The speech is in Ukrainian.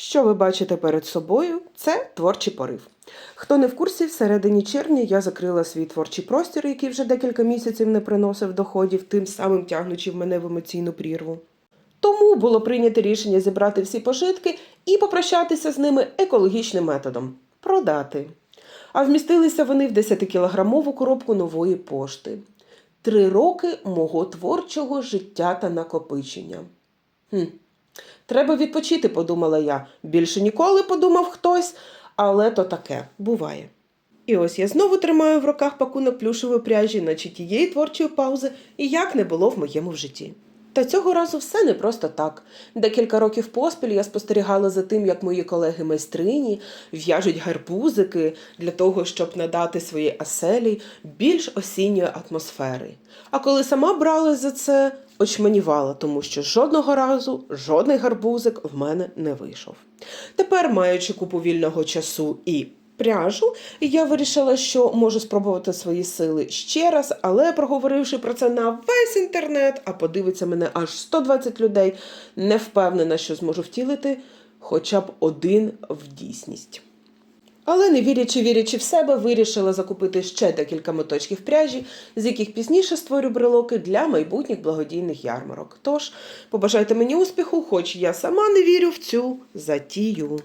Що ви бачите перед собою, це творчий порив. Хто не в курсі, всередині червня я закрила свій творчий простір, який вже декілька місяців не приносив доходів, тим самим тягнучи в мене в емоційну прірву. Тому було прийнято рішення зібрати всі пожитки і попрощатися з ними екологічним методом продати. А вмістилися вони в 10-кілограмову коробку нової пошти. Три роки мого творчого життя та накопичення. Хм. Треба відпочити, подумала я. Більше ніколи подумав хтось, але то таке буває. І ось я знову тримаю в руках пакунок плюшевої пряжі, наче тієї творчої паузи, і як не було в моєму житті. Та цього разу все не просто так. Декілька років поспіль я спостерігала за тим, як мої колеги-майстрині в'яжуть гарбузики для того, щоб надати своїй оселі більш осінньої атмосфери. А коли сама бралась за це, очманівала, тому що жодного разу жодний гарбузик в мене не вийшов. Тепер, маючи купу вільного часу і пряжу, я вирішила, що можу спробувати свої сили ще раз, але проговоривши про це на весь інтернет, а подивиться мене аж 120 людей, не впевнена, що зможу втілити хоча б один в дійсність. Але не вірячи, вірячи в себе, вирішила закупити ще декілька моточків пряжі, з яких пізніше створю брелоки для майбутніх благодійних ярмарок. Тож побажайте мені успіху, хоч я сама не вірю в цю затію.